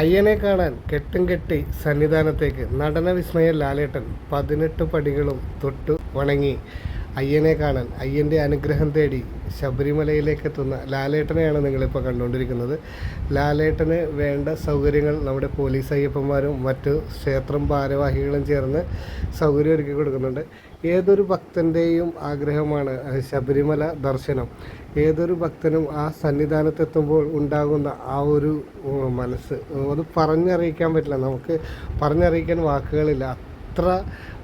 അയ്യനെ കാണാൻ കെട്ടും കെട്ടി സന്നിധാനത്തേക്ക് നടന വിസ്മയ ലാലേട്ടൻ പതിനെട്ട് പടികളും തൊട്ടു വണങ്ങി. അയ്യനെ കാണാൻ അയ്യന്റെ അനുഗ്രഹം തേടി ശബരിമലയിലേക്ക് എത്തുന്ന ലാലേട്ടനെയാണ് നിങ്ങളിപ്പോൾ കണ്ടുകൊണ്ടിരിക്കുന്നത്. ലാലേട്ടന് വേണ്ട സൗകര്യങ്ങൾ നമ്മുടെ പോലീസ് അയ്യപ്പന്മാരും മറ്റു ക്ഷേത്രം ഭാരവാഹികളും ചേർന്ന് സൗകര്യം ഒരുക്കി കൊടുക്കുന്നുണ്ട്. ഏതൊരു ഭക്തന്റെയും ആഗ്രഹമാണ് ശബരിമല ദർശനം. ഏതൊരു ഭക്തനും ആ സന്നിധാനത്തെത്തുമ്പോൾ ഉണ്ടാകുന്ന ആ ഒരു മനസ്സ്. അത് പറഞ്ഞറിയിക്കാൻ പറ്റില്ല. നമുക്ക് പറഞ്ഞറിയിക്കാൻ വാക്കുകളില്ല. അത്ര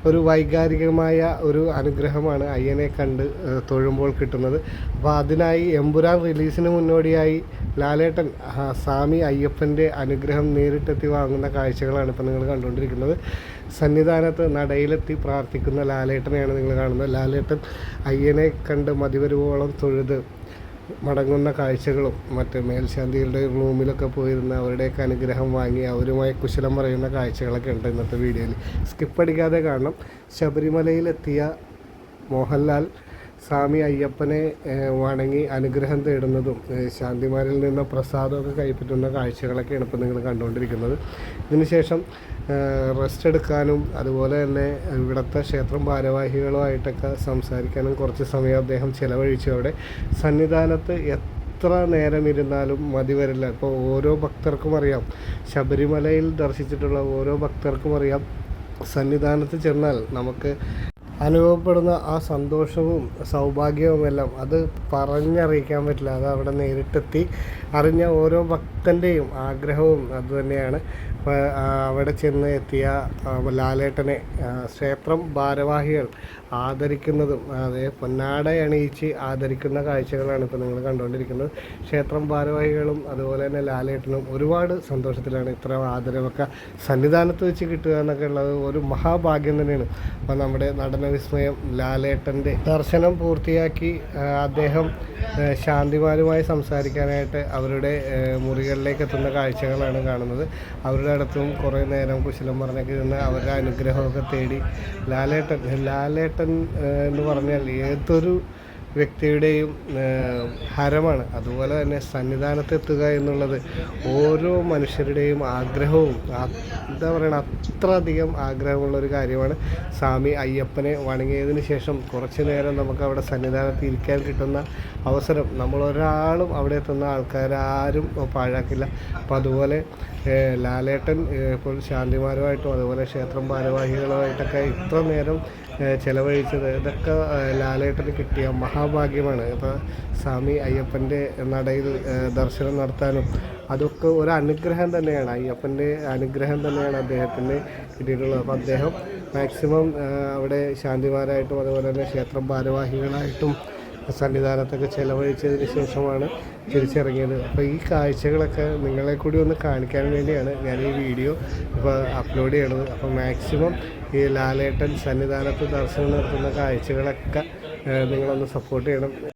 ഒരു വൈകാരികമായ ഒരു അനുഗ്രഹമാണ് അയ്യനെ കണ്ട് തൊഴുമ്പോൾ കിട്ടുന്നത്. അപ്പോൾ അതിനായി എമ്പുരാൻ റിലീസിന് മുന്നോടിയായി ലാലേട്ടൻ സ്വാമി അയ്യപ്പന്റെ അനുഗ്രഹം നേരിട്ടെത്തി വാങ്ങുന്ന കാഴ്ചകളാണ് ഇപ്പോൾ നിങ്ങൾ കണ്ടുകൊണ്ടിരിക്കുന്നത്. സന്നിധാനത്ത് നടയിലെത്തി പ്രാർത്ഥിക്കുന്ന ലാലേട്ടനെയാണ് നിങ്ങൾ കാണുന്നത്. ലാലേട്ടൻ അയ്യനെ കണ്ട് മതിവരുവോളം തൊഴുത് മടങ്ങുന്ന കാഴ്ചകളും മറ്റ് മേൽശാന്തികളുടെ റൂമിലൊക്കെ പോയിരുന്ന അവരുടെയൊക്കെ അനുഗ്രഹം വാങ്ങി അവരുമായി കുശലം പറയുന്ന കാഴ്ചകളൊക്കെ ഉണ്ട് ഇന്നത്തെ വീഡിയോയിൽ. സ്കിപ്പടിക്കാതെ കാണണം. ശബരിമലയിലെത്തിയ മോഹൻലാൽ സ്വാമി അയ്യപ്പനെ വണങ്ങി അനുഗ്രഹം തേടുന്നതും ശാന്തിമാരിൽ നിന്ന് പ്രസാദമൊക്കെ കൈപ്പറ്റുന്ന കാഴ്ചകളൊക്കെയാണ് ഇപ്പോൾ നിങ്ങൾ കണ്ടുകൊണ്ടിരിക്കുന്നത്. ഇതിനുശേഷം റെസ്റ്റ് എടുക്കാനും അതുപോലെ തന്നെ ഇവിടുത്തെ ക്ഷേത്രം ഭാരവാഹികളുമായിട്ടൊക്കെ സംസാരിക്കാനും കുറച്ച് സമയം അദ്ദേഹം ചിലവഴിച്ചു. അവിടെ സന്നിധാനത്ത് എത്ര നേരം ഇരുന്നാലും മതി വരില്ല. ഇപ്പോൾ ഓരോ ഭക്തർക്കും അറിയാം ശബരിമലയിൽ ദർശിച്ചിട്ടുള്ള ഓരോ ഭക്തർക്കും അറിയാം സന്നിധാനത്ത് ചെന്നാൽ നമുക്ക് അനുഭവപ്പെടുന്ന ആ സന്തോഷവും സൗഭാഗ്യവും എല്ലാം അത് പറഞ്ഞറിയിക്കാൻ പറ്റില്ല. അത് അവിടെ നേരിട്ടെത്തി അറിഞ്ഞ ഓരോ ഭക്തന്റെയും ആഗ്രഹവും അതുതന്നെയാണ്. അവിടെ ചെന്ന് എത്തിയ ലാലേട്ടനെ ക്ഷേത്രം ഭാരവാഹികൾ ആദരിക്കുന്നതും അതെ പൊന്നാട അണിയിച്ച് ആദരിക്കുന്ന കാഴ്ചകളാണ് ഇപ്പോൾ നിങ്ങൾ കണ്ടുകൊണ്ടിരിക്കുന്നത് ക്ഷേത്രം ഭാരവാഹികളും അതുപോലെ തന്നെ ലാലേട്ടനും ഒരുപാട് സന്തോഷത്തിലാണ് ഇത്ര ആദരവൊക്കെ സന്നിധാനത്ത് വെച്ച് കിട്ടുക എന്നൊക്കെ ഉള്ളത് ഒരു മഹാഭാഗ്യം തന്നെയാണ്. അപ്പോൾ നമ്മുടെ നടന വിസ്മയം ലാലേട്ടന്റെ ദർശനം പൂർത്തിയാക്കി അദ്ദേഹം ശാന്തിമാരുമായി സംസാരിക്കാനായിട്ട് അവരുടെ മുറികളിലേക്ക് എത്തുന്ന കാഴ്ചകളാണ് കാണുന്നത്. അവരുടെ അടുത്തും കുറേ നേരം കുശലം പറഞ്ഞൊക്കെ ഇരുന്ന് അവരുടെ അനുഗ്രഹമൊക്കെ തേടി ലാലേട്ടൻ ലാലേട്ടൻ എന്ന് പറഞ്ഞാൽ ഏതൊരു വ്യക്തിയുടെയും ഹരമാണ്. അതുപോലെ തന്നെ സന്നിധാനത്തെത്തുക എന്നുള്ളത് ഓരോ മനുഷ്യരുടെയും ആഗ്രഹവും എന്താ പറയണ അത്രയധികം ആഗ്രഹമുള്ള ഒരു കാര്യമാണ്. സ്വാമി അയ്യപ്പനെ വണങ്ങിയതിന് ശേഷം കുറച്ച് നേരം നമുക്ക് അവിടെ സന്നിധാനത്ത് ഇരിക്കാൻ കിട്ടുന്ന അവസരം. നമ്മളൊരാളും അവിടെ എത്തുന്ന ആൾക്കാരാരും പാഴാക്കില്ല. അപ്പോൾ അതുപോലെ ലാലേട്ടൻ ഇപ്പോൾ ശാന്തിമാരുമായിട്ടും അതുപോലെ ക്ഷേത്രം ഭാരവാഹികളുമായിട്ടൊക്കെ ഇത്ര നേരം ചിലവഴിച്ചത്. ഇതൊക്കെ ലാലേട്ടന് കിട്ടിയ മഹാഭാഗ്യമാണ് ഇപ്പോൾ സ്വാമി അയ്യപ്പന്റെ നടയിൽ ദർശനം നടത്താനും അതൊക്കെ ഒരു അനുഗ്രഹം തന്നെയാണ്. അയ്യപ്പന്റെ അനുഗ്രഹം തന്നെയാണ് അദ്ദേഹത്തിന് കിട്ടിയിട്ടുള്ളത്. അപ്പോൾ അദ്ദേഹം മാക്സിമം അവിടെ ശാന്തിമാരായിട്ടും അതുപോലെ തന്നെ ക്ഷേത്രം ഭാരവാഹികളായിട്ടും സന്നിധാനത്തൊക്കെ ചെലവഴിച്ചതിന് ശേഷമാണ് തിരിച്ചിറങ്ങിയത്. അപ്പോൾ ഈ കാഴ്ചകളൊക്കെ നിങ്ങളെ കൂടി ഒന്ന് കാണിക്കാൻ വേണ്ടിയാണ് ഞാൻ ഈ വീഡിയോ ഇപ്പോൾ അപ്ലോഡ് ചെയ്യണത്. അപ്പോൾ മാക്സിമം ഈ ലാലേട്ടൻ സന്നിധാനത്ത് ദർശനം നടത്തുന്ന കാഴ്ചകളൊക്കെ നിങ്ങളൊന്ന് സപ്പോർട്ട് ചെയ്യണം.